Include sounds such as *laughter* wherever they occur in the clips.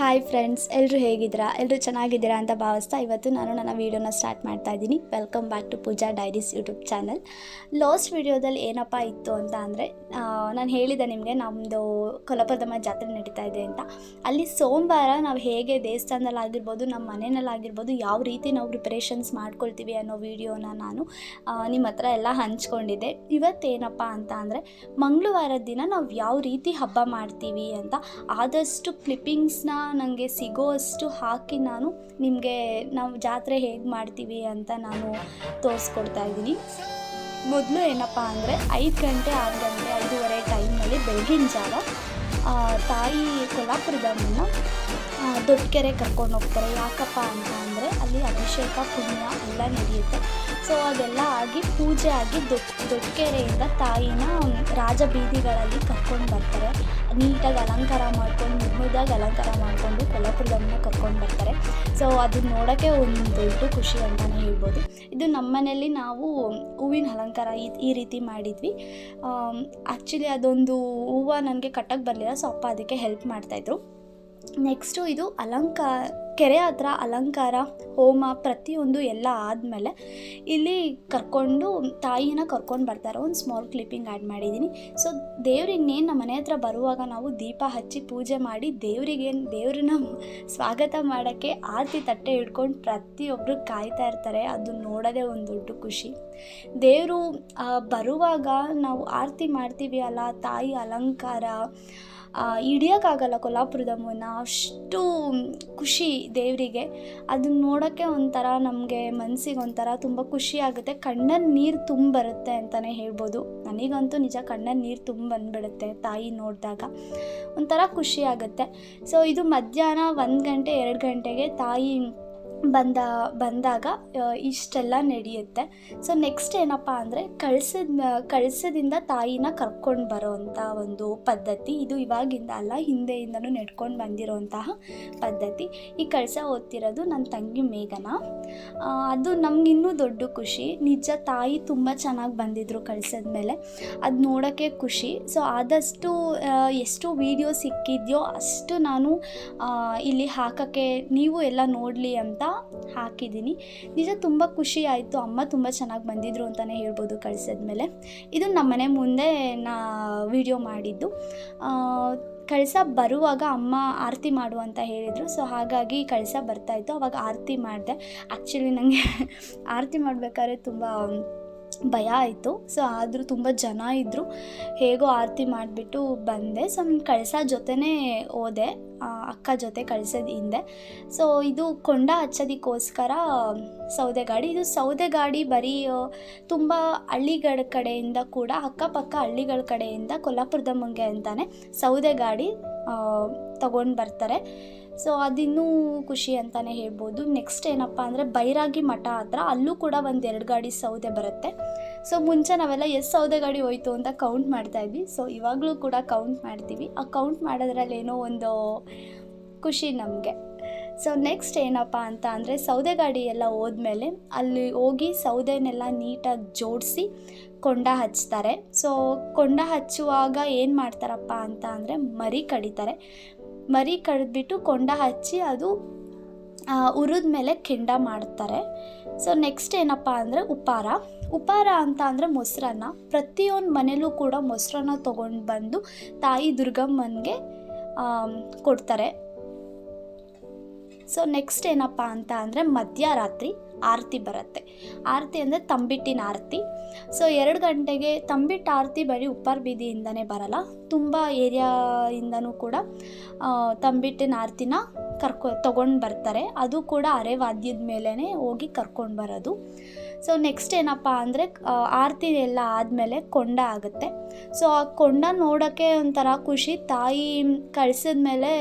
Hi friends ಎಲ್ಲರೂ ಹೇಗಿದ್ದೀರಾ? ಎಲ್ಲರೂ ಚೆನ್ನಾಗಿದ್ದೀರಾ ಅಂತ ಭಾವಿಸ್ತಾ ಇವತ್ತು ನಾನು ನನ್ನ ವೀಡಿಯೋನ ಸ್ಟಾರ್ಟ್ ಮಾಡ್ತಾ ಇದ್ದೀನಿ. Welcome back to Pooja diaries YouTube channel last ವೀಡಿಯೋದಲ್ಲಿ ಏನಪ್ಪ ಇತ್ತು ಅಂತ ಅಂದರೆ ನಾನು ಹೇಳಿದೆ ನಿಮಗೆ ನಮ್ಮದು ಕೊಲಪದಮ್ಮ ಜಾತ್ರೆ ನಡೀತಾ ಇದೆ ಅಂತ. ಅಲ್ಲಿ ಸೋಮವಾರ ನಾವು ಹೇಗೆ ದೇವಸ್ಥಾನದಲ್ಲಾಗಿರ್ಬೋದು ನಮ್ಮ ಮನೆಯಲ್ಲಾಗಿರ್ಬೋದು ಯಾವ ರೀತಿ ನಾವು ಪ್ರಿಪರೇಷನ್ಸ್ ಮಾಡ್ಕೊಳ್ತೀವಿ ಅನ್ನೋ ವೀಡಿಯೋನ ನಾನು ನಿಮ್ಮ ಹತ್ರ ಎಲ್ಲ ಹಂಚ್ಕೊಂಡಿದ್ದೆ. ಇವತ್ತೇನಪ್ಪ ಅಂತ ಅಂದರೆ ಮಂಗಳವಾರದ ದಿನ ನಾವು ಯಾವ ರೀತಿ ಹಬ್ಬ ಮಾಡ್ತೀವಿ ಅಂತ ಆದಷ್ಟು ಕ್ಲಿಪ್ಪಿಂಗ್ಸ್ನ ನನಗೆ ಸಿಗೋವಷ್ಟು ಹಾಕಿ ನಾನು ನಿಮಗೆ ನಾವು ಜಾತ್ರೆ ಹೇಗೆ ಮಾಡ್ತೀವಿ ಅಂತ ನಾನು ತೋರಿಸ್ಕೊಡ್ತಾ ಇದ್ದೀನಿ. ಮೊದಲು ಏನಪ್ಪ ಅಂದರೆ ಐದು ಗಂಟೆ ಆರು ಗಂಟೆ, ಐದೂವರೆ ಟೈಮಲ್ಲಿ ಬೆಳಗಿನ ಜಾವ ತಾಯಿ ಕೊಲ್ಲಾಪುರದಮ್ಮನ ದೊಡ್ಡಕೆರೆ ಕರ್ಕೊಂಡು ಹೋಗ್ತಾರೆ. ಯಾಕಪ್ಪ ಅಂತ ಅಂದರೆ ಅಲ್ಲಿ ಅಭಿಷೇಕ, ಪುಣ್ಯ ಎಲ್ಲ ನಡೆಯುತ್ತೆ. ಸೊ ಅದೆಲ್ಲ ಆಗಿ ಪೂಜೆ ಆಗಿ ದೊಡ್ಡ ಕೆರೆಯಿಂದ ತಾಯಿನ ರಾಜ ಬೀದಿಗಳಲ್ಲಿ ಕರ್ಕೊಂಡು ಬರ್ತಾರೆ. ನೀಟಾಗಿ ಅಲಂಕಾರ ಮಾಡ್ಕೊಂಡು ಮುದ್ದಾಗಿ ಅಲಂಕಾರ ಮಾಡಿಕೊಂಡು ಕೊಲ್ಲಾಪುರದಮ್ಮನ ಕರ್ಕೊಂಡು ಬರ್ತಾರೆ. ಸೊ ಅದನ್ನ ನೋಡೋಕ್ಕೆ ಒಂದು ದೊಡ್ಡ ಖುಷಿ ಅಂತಲೇ ಹೇಳ್ಬೋದು. ಇದು ನಮ್ಮ ನಾವು ಹೂವಿನ ಅಲಂಕಾರ ಈ ಈ ರೀತಿ ಮಾಡಿದ್ವಿ. ಆ್ಯಕ್ಚುಲಿ ಅದೊಂದು ಹೂವು ನನಗೆ ಕಟ್ಟಕ್ಕೆ ಬರಲಿಲ್ಲ, ಸೊ ಅಪ್ಪ ಅದಕ್ಕೆ ಹೆಲ್ಪ್ ಮಾಡ್ತಾಯಿದ್ರು ನೆಕ್ಸ್ಟು ಇದು ಅಲಂಕಾರ ಕೆರೆ ಹತ್ರ ಅಲಂಕಾರ, ಹೋಮ ಪ್ರತಿಯೊಂದು ಎಲ್ಲ ಆದಮೇಲೆ ಇಲ್ಲಿ ಕರ್ಕೊಂಡು ತಾಯಿನ ಕರ್ಕೊಂಡು ಬರ್ತಾರೆ. ಒಂದು ಸ್ಮಾಲ್ ಕ್ಲಿಪ್ಪಿಂಗ್ ಆ್ಯಡ್ ಮಾಡಿದ್ದೀನಿ. ಸೊ ದೇವ್ರಿನ್ನೇನು ನಮ್ಮ ಮನೆ ಹತ್ರ ಬರುವಾಗ ನಾವು ದೀಪ ಹಚ್ಚಿ ಪೂಜೆ ಮಾಡಿ ದೇವರಿಗೆ ದೇವ್ರನ್ನ ಸ್ವಾಗತ ಮಾಡೋಕ್ಕೆ ಆರತಿ ತಟ್ಟೆ ಹಿಡ್ಕೊಂಡು ಪ್ರತಿಯೊಬ್ಬರು ಕಾಯ್ತಾ ಇರ್ತಾರೆ. ಅದು ನೋಡೋದೇ ಒಂದು ದೊಡ್ಡ ಖುಷಿ. ದೇವರು ಬರುವಾಗ ನಾವು ಆರತಿ ಮಾಡ್ತೀವಿ ಅಲ್ಲ, ತಾಯಿ ಅಲಂಕಾರ ಹಿಡಿಯೋಕ್ಕಾಗಲ್ಲ ಕೊಲ್ಲಾಪುರದಮ್ಮನ ಅಷ್ಟು ಖುಷಿ. ದೇವರಿಗೆ. ಅದನ್ನ ನೋಡೋಕ್ಕೆ ಒಂಥರ ನಮಗೆ ಮನಸ್ಸಿಗೆ ಒಂಥರ ತುಂಬ ಖುಷಿ ಆಗುತ್ತೆ. ಕಣ್ಣಲ್ಲಿ ನೀರು ತುಂಬ ಬರುತ್ತೆ ಅಂತಲೇ ಹೇಳ್ಬೋದು. ನನಗಂತೂ ನಿಜ ಕಣ್ಣಲ್ಲಿ ನೀರು ತುಂಬ ಬಂದ್ಬಿಡುತ್ತೆ ತಾಯಿ ನೋಡಿದಾಗ. ಒಂಥರ ಖುಷಿ ಆಗುತ್ತೆ. ಸೊ ಇದು ಮಧ್ಯಾಹ್ನ ಒಂದು ಗಂಟೆ, ಎರಡು ಗಂಟೆಗೆ ತಾಯಿ ಬಂದ, ಬಂದಾಗ ಇಷ್ಟೆಲ್ಲ ನಡೆಯುತ್ತೆ. ಸೊ ನೆಕ್ಸ್ಟ್ ಏನಪ್ಪ ಅಂದರೆ ಕಳ್ಸದ, ಕಳ್ಸದಿಂದ ತಾಯಿನ ಕರ್ಕೊಂಡು ಬರೋವಂಥ ಒಂದು ಪದ್ಧತಿ. ಇದು ಇವಾಗಿಂದ ಅಲ್ಲ, ಹಿಂದೆಯಿಂದನೂ ನಡ್ಕೊಂಡು ಬಂದಿರೋಂತಹ ಪದ್ಧತಿ. ಈ ಕಳಸ ಓದ್ತಿರೋದು ನನ್ನ ತಂಗಿ ಮೇಘನ. ಅದು ನಮಗಿನ್ನೂ ದೊಡ್ಡ ಖುಷಿ. ನಿಜ ತಾಯಿ ತುಂಬ ಚೆನ್ನಾಗಿ ಬಂದಿದ್ರು ಕಳ್ಸದ ಮೇಲೆ. ಅದು ನೋಡೋಕ್ಕೆ ಖುಷಿ. ಸೊ ಆದಷ್ಟು ಎಷ್ಟು ವೀಡಿಯೋ ಸಿಕ್ಕಿದೆಯೋ ಅಷ್ಟು ನಾನು ಇಲ್ಲಿ ಹಾಕೋಕ್ಕೆ, ನೀವು ಎಲ್ಲ ನೋಡಲಿ ಅಂತ ಹಾಕಿದ್ದೀನಿ. ನಿಜ ತುಂಬ ಖುಷಿ ಆಯಿತು. ಅಮ್ಮ ತುಂಬ ಚೆನ್ನಾಗಿ ಬಂದಿದ್ರು ಅಂತಲೇ ಹೇಳ್ಬೋದು ಕಳ್ಸಿದ್ಮೇಲೆ. ಇದು ನಮ್ಮನೆ ಮುಂದೆ ನಾ ವಿಡಿಯೋ ಮಾಡಿದ್ದು. ಕಳಸ ಬರುವಾಗ ಅಮ್ಮ ಆರತಿ ಮಾಡು ಅಂತ ಹೇಳಿದರು. ಸೊ, ಹಾಗಾಗಿ ಕಳಸ ಬರ್ತಾಯಿತ್ತು ಅವಾಗ ಆರತಿ ಮಾಡಿದೆ. ಆ್ಯಕ್ಚುಲಿ ನನಗೆ *laughs* ಆರತಿ ಮಾಡಬೇಕಾದ್ರೆ ತುಂಬ ಭಯ ಆಯಿತು. ಸೊ, ಆದರೂ ತುಂಬ ಜನ ಇದ್ದರು ಹೇಗೋ ಆರತಿ ಮಾಡಿಬಿಟ್ಟು ಬಂದೆ. ಸೊ ನಾನು ಕಳಸ ಜೊತೆನೇ ಹೋದೆ. ಅಕ್ಕ ಜೊತೆ ಕಳ್ಸೋದು ಹಿಂದೆ. ಸೊ ಇದು ಕೊಂಡ ಹಚ್ಚೋದಕ್ಕೋಸ್ಕರ ಸೌದೆ ಗಾಡಿ. ಇದು ಸೌದೆ ಗಾಡಿ ಬರೀ ತುಂಬ ಹಳ್ಳಿಗಳ ಕಡೆಯಿಂದ ಕೂಡ, ಅಕ್ಕಪಕ್ಕ ಹಳ್ಳಿಗಳ ಕಡೆಯಿಂದ ಕೊಲ್ಲಾಪುರದಮ್ಮಂಗೆ ಅಂತಾನೆ ಸೌದೆ ಗಾಡಿ ತಗೊಂಡು ಬರ್ತಾರೆ. ಸೊ ಅದಿನ್ನೂ ಖುಷಿ ಅಂತಲೇ ಹೇಳ್ಬೋದು. ನೆಕ್ಸ್ಟ್ ಏನಪ್ಪ ಅಂದರೆ ಬೈರಾಗಿ ಮಠ ಹತ್ರ ಅಲ್ಲೂ ಕೂಡ ಒಂದು ಎರಡು ಗಾಡಿ ಸೌದೆ ಬರುತ್ತೆ. ಸೊ ಮುಂಚೆ ನಾವೆಲ್ಲ ಎಷ್ಟು ಸೌದೆ ಗಾಡಿ ಹೋಯ್ತು ಅಂತ ಕೌಂಟ್ ಮಾಡ್ತಾ ಇದ್ವಿ. ಸೊ ಇವಾಗಲೂ ಕೂಡ ಕೌಂಟ್ ಮಾಡ್ತೀವಿ. ಆ ಕೌಂಟ್ ಮಾಡೋದ್ರಲ್ಲಿ ಏನೋ ಒಂದು ಖುಷಿ ನಮಗೆ. ಸೊ ನೆಕ್ಸ್ಟ್ ಏನಪ್ಪ ಅಂತ ಅಂದರೆ ಸೌದೆ ಎಲ್ಲ ಹೋದ್ಮೇಲೆ ಅಲ್ಲಿ ಹೋಗಿ ಸೌದೆನೆಲ್ಲ ನೀಟಾಗಿ ಜೋಡಿಸಿ ಕೊಂಡ ಹಚ್ತಾರೆ. ಸೊ ಕೊಂಡ ಹಚ್ಚುವಾಗ ಏನು ಮಾಡ್ತಾರಪ್ಪ ಅಂತ ಅಂದರೆ ಮರಿ ಕಡಿತಾರೆ. ಮರಿ ಕಡಿದ್ಬಿಟ್ಟು ಕೊಂಡ ಹಚ್ಚಿ ಅದು ಉರಿದ ಮೇಲೆ ಕೆಂಡ ಮಾಡ್ತಾರೆ. ಸೊ ನೆಕ್ಸ್ಟ್ ಏನಪ್ಪ ಅಂದರೆ ಉಪಾರ ಉಪಾರ ಅಂತ ಅಂದರೆ ಮೊಸರನ್ನ. ಪ್ರತಿಯೊಂದು ಮನೇಲೂ ಕೂಡ ಮೊಸರನ್ನ ತೊಗೊಂಡು ಬಂದು ತಾಯಿ ದುರ್ಗಮ್ಮನಿಗೆ ಕೊಡ್ತಾರೆ. ಸೊ ನೆಕ್ಸ್ಟ್ ಏನಪ್ಪ ಅಂತ ಅಂದರೆ ಮಧ್ಯರಾತ್ರಿ ಆರತಿ ಬರುತ್ತೆ. ಆರತಿ ಅಂದರೆ ತಂಬಿಟ್ಟಿನ ಆರತಿ. ಸೊ ಎರಡು ಗಂಟೆಗೆ ತಂಬಿಟ್ಟು ಆರತಿ ಬರೀ ಉಪ್ಪಾರ ಬೀದಿಯಿಂದನೇ ಬರಲ್ಲ. ತುಂಬ ಏರಿಯಾಯಿಂದನೂ ಕೂಡ ತಂಬಿಟ್ಟಿನ ಆರತಿನ ಕರ್ಕೊ, ತೊಗೊಂಡು ಬರ್ತಾರೆ. ಅದು ಕೂಡ ಅರೆ ವಾದ್ಯದ ಮೇಲೇ ಹೋಗಿ ಕರ್ಕೊಂಡು ಬರೋದು. ಸೊ ನೆಕ್ಸ್ಟ್ ಏನಪ್ಪ ಅಂದರೆ ಆರತಿ ಎಲ್ಲ ಆದಮೇಲೆ ಕೊಂಡ ಆಗುತ್ತೆ. ಸೊ ಆ ಕೊಂಡ ನೋಡೋಕ್ಕೆ ಒಂಥರ ಖುಷಿ. ತಾಯಿ ಕಳ್ಸಿದ ಮೇಲೆ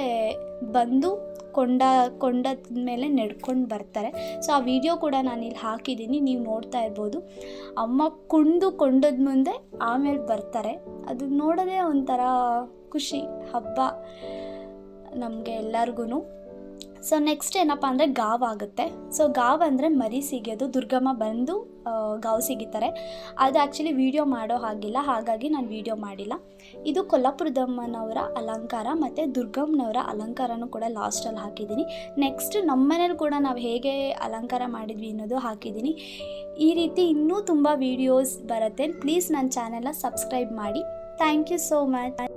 ಬಂದು ಕೊಂಡ ಕೊಂಡದ ಮೇಲೆ ನಡ್ಕೊಂಡು ಬರ್ತಾರೆ. ಸೊ ಆ ವಿಡಿಯೋ ಕೂಡ ನಾನು ಇಲ್ಲಿ ಹಾಕಿದ್ದೀನಿ. ನೀವು ನೋಡ್ತಾ ಇರ್ಬೋದು. ಅಮ್ಮ ಕುಣಿದು ಕೊಂಡದ ಮುಂದೆ ಆಮೇಲೆ ಬರ್ತಾರೆ. ಅದು ನೋಡೋದೇ ಒಂಥರ ಖುಷಿ, ಹಬ್ಬ ನಮಗೆ ಎಲ್ಲರಿಗೂ ಸೊ ನೆಕ್ಸ್ಟ್ ಏನಪ್ಪ ಅಂದರೆ ಗಾವ್ ಆಗುತ್ತೆ. ಸೊ ಗಾವ್ ಅಂದರೆ ಮರಿ ಸಿಗೋದು ದುರ್ಗಮ್ಮ ಬಂದು ಗಾವ್ ಸಿಗಿತಾರೆ. ಅದು ಆ್ಯಕ್ಚುಲಿ ವಿಡಿಯೋ ಮಾಡೋ ಹಾಗಿಲ್ಲ, ಹಾಗಾಗಿ ನಾನು ವೀಡಿಯೋ ಮಾಡಿಲ್ಲ. ಇದು ಕೊಲ್ಲಾಪುರದಮ್ಮನವರ ಅಲಂಕಾರ ಮತ್ತು ದುರ್ಗಮ್ಮನವರ ಅಲಂಕಾರನೂ ಕೂಡ ಲಾಸ್ಟಲ್ಲಿ ಹಾಕಿದ್ದೀನಿ. ನೆಕ್ಸ್ಟ್ ನಮ್ಮ ಮನೇಲಿ ಕೂಡ ನಾವು ಹೇಗೆ ಅಲಂಕಾರ ಮಾಡಿದ್ವಿ ಅನ್ನೋದು ಹಾಕಿದ್ದೀನಿ. ಈ ರೀತಿ ಇನ್ನೂ ತುಂಬ ವೀಡಿಯೋಸ್ ಬರುತ್ತೆ. ಪ್ಲೀಸ್ ನನ್ನ ಚಾನೆಲ್ನ ಸಬ್ಸ್ಕ್ರೈಬ್ ಮಾಡಿ. Thank you so much